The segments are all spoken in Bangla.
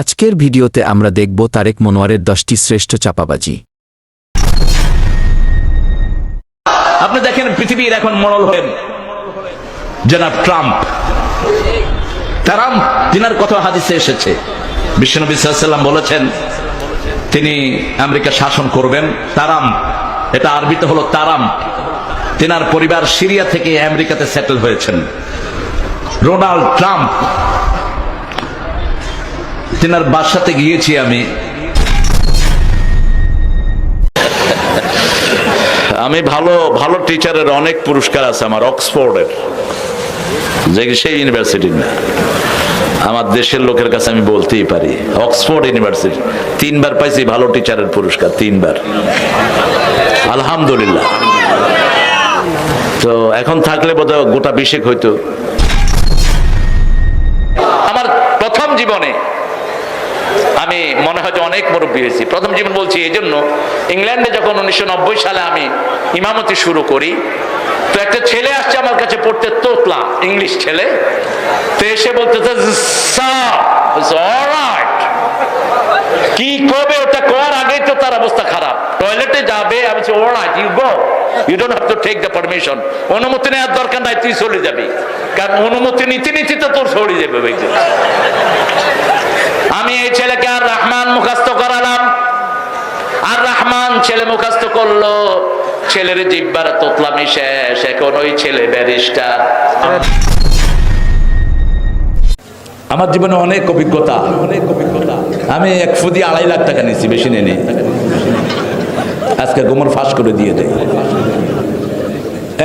আজকের ভিডিওতে আমরা দেখব তারেক মনোয়ারের দশটি শ্রেষ্ঠ চাপাবাজি। আপনি দেখেন পৃথিবীর এখন মরল হলেন জনাব ট্রাম্প। ট্রাম্প তিনার কথা হাদিসে এসেছে। বিশ্বনবী সাল্লাম বলেছেন, তিনি আমেরিকা শাসন করবেন, তারাম, এটা আরবিতে হলো তারাম। তিনার পরিবার সিরিয়া থেকে আমেরিকাতে সেটেল হয়েছেন। রোনাল্ড ট্রাম্প তিনার বাসাতে গিয়েছি আমি। আমি ভালো ভালো টিচারের অনেক পুরস্কার আছে আমার, অক্সফোর্ডের। যে সেই ইউনিভার্সিটির না। আমার দেশের লোকের কাছে আমি বলতেই পারি, অক্সফোর্ড ইউনিভার্সিটি তিনবার পাইছি ভালো টিচারের পুরস্কার, তিনবার। আলহামদুলিল্লাহ। তো এখন থাকলে বোধহয় গোটা বিশেক হইতো। আমার প্রথম জীবনে আমি মনে হয় অনেক মুরব্বী হয়েছি। প্রথম জীবন বলছি, এই জন্য ইংল্যান্ডে যখন উনিশশো নব্বই সালে আমি ইমামতি শুরু করি, তো একটা ছেলে আসছে আমার কাছে পড়তে, তোতলা, ইংলিশ ছেলে। তো এসে বলতে কি করবে, ওটা করার আগেই তো তার অবস্থা খারাপ। টয়লেটে যাবে, আমি বলছি you go you don't have to take the permission অনুমতি নেওয়ার দরকার নাই, তুই চলে যাবি। কারণ অনুমতি নিতে নিতে তো তোর সরে যাবে। আমি এই ছেলেকে আর রহমান মুখাস্ত করালাম। আর রহমান ছেলে মুখাস্ত করল। ছেলের জিব্বার তোতলামি শেষ এখন ওই ছেলে ব্যারিস্টার। আমার জীবনে অনেক অভিজ্ঞতা। অনেক অভিজ্ঞতা আমি এক ফুদি আড়াই লাখ টাকা নিয়েছি, বেশি নেই আজকে গোমর ফাঁস করে দিয়ে দেয়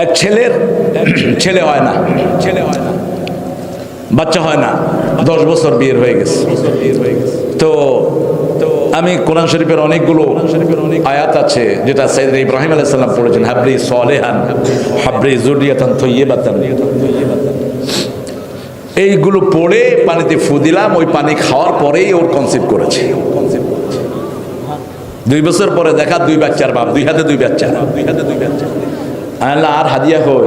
এক ছেলের ছেলে হয় না ছেলে হয় না। বাচ্চা হয় না। দশ বছর বিয়ের হয়ে গেছে। তো আমি কোরআন শরীফের অনেকগুলো আয়াত আছে, যেটা সৈয়দ ইব্রাহিম আলাইসাল্লাম পড়েছেন হাবরি সলেহান হাবরি জুরিয়াতান থইয়েবাতান এইগুলো পড়ে পানিতে ফু দিলাম, ওই পানি খাওয়ার পরেই ওর কনসিভ করেছে। দুই বছর পরে দেখা, দুই বাচ্চার বাপ, দুই হাতে দুই বাচ্চা। দুই হাতে দুই বাচ্চা আল্লাহ আর হাদিয়া হই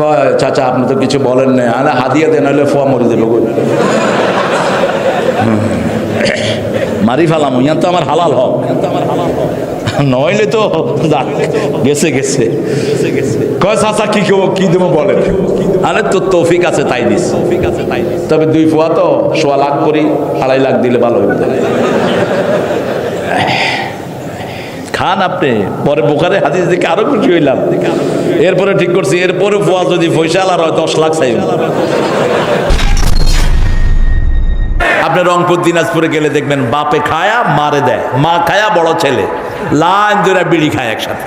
কয়, চাচা, আপনি তো কিছু বলেন না আরে, হাদিয়া দেন, হলে ফোয়া মরে দেবে মারি ফেলাম, ইয়ান তো আমার হালাল হক। নইলে তো গেছে গেছে। কয়, চাচা, কি কেউ কি দেবো বলেন? আরে তো তৌফিক আছে, তাই দিস। তবে দুই ফোয়া তো সোয়া লাখ করি, আড়াই লাখ দিলে ভালো হইবে। খান আপনি? পরে বোকারে হাদিস দেখে আরও খুশি হইলাম। এরপরে ঠিক করছি, এরপরে ফুয়া যদি ফৈসাল আর হয়, দশ লাখ চাই আপনি রংপুর, দিনাজপুরে গেলে দেখবেন বাপে খায়া, মারে দেয়। মা খায়া, বড় ছেলে। লাইন ধরে বিড়ি খায় একসাথে।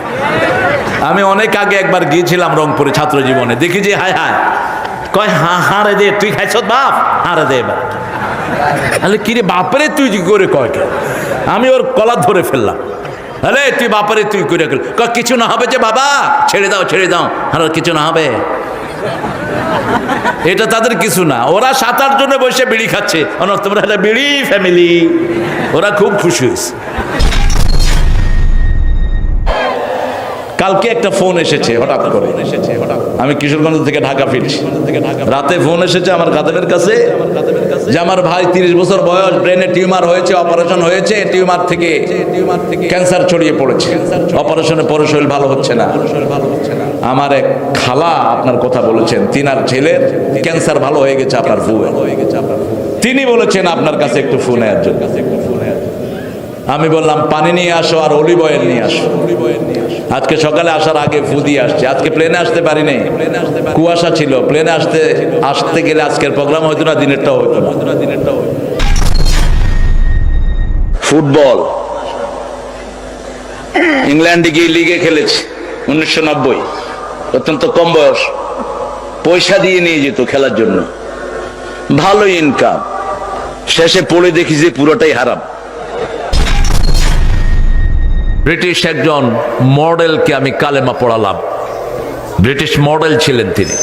আমি অনেক আগে একবার গিয়েছিলাম রংপুরে ছাত্র জীবনে। দেখি যে, হায় হায়। কয়, হা হারে দে, তুই খাইছ বাপ? হারে দে এবার তাহলে কিরে বাপরে, তুই করে কয়? আমি ওর কলা ধরে ফেললাম। আরে, তুই বাপারে, তুই করে গেল কিছু না হবে যে বাবা, ছেড়ে দাও ছেড়ে দাও। আর কিছু না হবে। এটা তাদের কিছু না। ওরা সাত, আট বসে বিড়ি খাচ্ছে। তোমরা বিড়ি ফ্যামিলি ওরা খুব খুশি হয়েছে। কালকে একটা ফোন এসেছে, হঠাৎ করে। আমি কিশোরগঞ্জ থেকে ঢাকা ফিরছি। রাতে ফোন এসেছে আমার কাদের কাছে। যে আমার ভাই তিরিশ বছর বয়স ব্রেনে টিউমার হয়েছে অপারেশন হয়েছে টিউমার থেকে টিউমার থেকে ক্যান্সার ছড়িয়ে পড়েছে। অপারেশনে পরে শরীর ভালো হচ্ছে না। আমার এক খালা আপনার কথা বলেছেন, তিনার ছেলের ক্যান্সার ভালো হয়ে গেছে আপনার ফুয়ে তিনি বলেছেন, আপনার কাছে একটু ফোন নেওয়ার জন্য। আমি বললাম, পানি নিয়ে আসো আর অলিভ অয়েল নিয়ে আসো। আজকে সকালে আসার আগে ফু দিয়ে আসছে। আজকে প্লেনে আসতে পারিনি। কুয়াশা ছিল। প্লেনে আসতে আসতে গেলে আজকের প্রোগ্রাম হইতো না, দিনেরটাও হইতো না। ফুটবল। ইংল্যান্ডে গিয়ে লিগে খেলেছি, উনিশশো নব্বই। অত্যন্ত কম বয়স। পয়সা দিয়ে নিয়ে যেত খেলার জন্য। ভালো ইনকাম শেষে পড়ে দেখি যে পুরোটাই হারাম। ব্রিটিশ একজন মডেলকে আমি কালেমা পড়ালাম। ব্রিটিশ মডেল ছিলেন তিনি।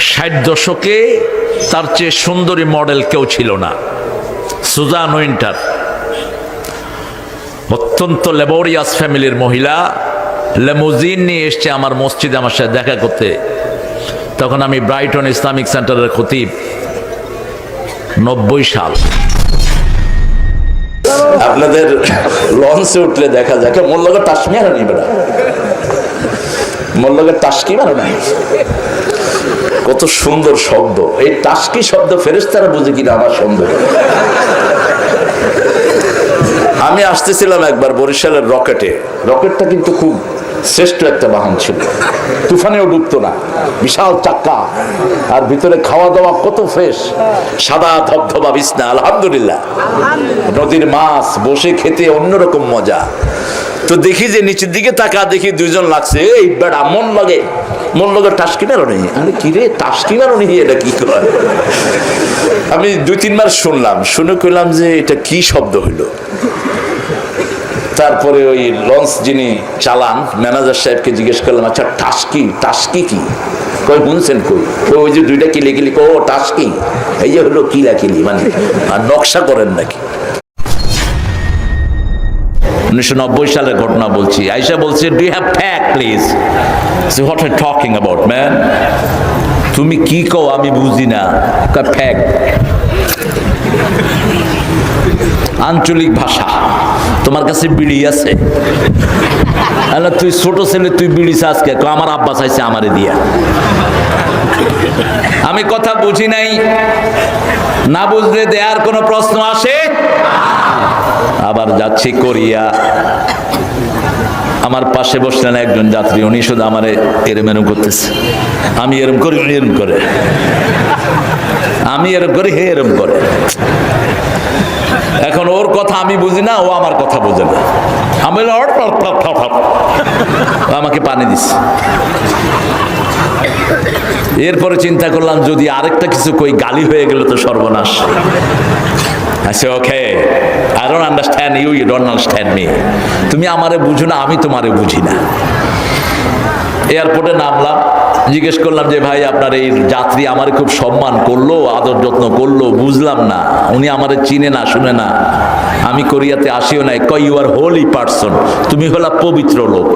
ষাট দশকে তার চেয়ে সুন্দরী মডেল কেউ ছিল না। Susan Winter. অত্যন্ত লেবোরিয়াস ফ্যামিলির মহিলা। লেমুজিন নিয়ে এসছে আমার মসজিদে আমার সাথে দেখা করতে। তখন আমি ব্রাইটন ইসলামিক সেন্টারের খতিব। নব্বই সাল। আপনাদের লঞ্চে উঠলে দেখা যায়। মোর লগে টাসমি আর নিবে না। মোল্লকে টাসকি মারো নাই কত সুন্দর শব্দ। এই টাসকি শব্দ ফেরেস তারা বুঝে কিনা আমার সন্দেহ? আমি আসতেছিলাম একবার বরিশালের রকেটে। রকেটটা কিন্তু খুব শ্রেষ্ঠ একটা বাহন ছিল। তুফানেও ডুবতো না। বিশাল চাক্কা। আর ভিতরে খাওয়া দাওয়া কত ফ্রেশ সাদা ধবধবা বিছনা, আলহামদুলিল্লাহ। নদীর মাছ, বসে খেতে অন্যরকম মজা। তো দেখি যে নিচের দিকে তাকা, দেখি দুইজন লাগছে। এই বেড়া, মন লাগে। মন লাগে টাসকি মারো নেই। আরে কি রে টাসকি মারো নেই, এটা কি করে আমি দুই তিনবার শুনলাম। শুনে কইলাম যে এটা কি শব্দ হইল? তারপরে ওই লঞ্চ যিনি চালান ম্যানেজার সাহেবকে জিজ্ঞেস করলাম আচ্ছা টাস্কি টাস্কি কি? কই বুঝছেন কই? ওই যে দুইটা কিলে কিলি। ও, টাস্কি। এই যে হলো কিলা কিলি মানে আর নকশা করেন নাকি? উনিশশো নব্বই সালের ঘটনা বলছি। আইসা বলছে do have fuck please what are talking about man তুমি কি কও, আমি বুঝি না। ফ্যাক আঞ্চলিক ভাষা। তোমার কাছে বিড়ি আছে? আরে তুই ছোট ছেলে, তুই বিড়ি আজকে আমার আব্বা চাইছে আমারে দিয়া। আমি কথা বুঝি নাই। না বুঝলে দেয়ার কোনো প্রশ্ন আসে? আবার যাচ্ছি কোরিয়া। আমার পাশে বসলেন একজন যাত্রী, উনি শুধু আমারে এরম এরম করতেছে। আমি এরম করি, উনি এরম করে। আমি এরম করি, হে এরম করে। কথা আমি বুঝি না, ও আমার কথা বোঝে না। আমি আমাকে পানি দিস এরপরে চিন্তা করলাম, যদি আরেকটা কিছু কই, গালি হয়ে গেল তো সর্বনাশ। আচ্ছা okay. I don't understand you you don't understand me তুমি আমারে বুঝো না, আমি তোমারে বুঝি না। এয়ারপোর্টে নামলাম, জিজ্ঞেস করলাম যে, ভাই, আপনার এই যাত্রী আমার খুব সম্মান করল, আদর যত্ন করল, বুঝলাম না। উনি আমারে চিনে না, শুনে না। আমি কোরিয়াতে আসিও নাই কয় ইউ আর হোলি পার্সন তুমি হলা পবিত্র লোক।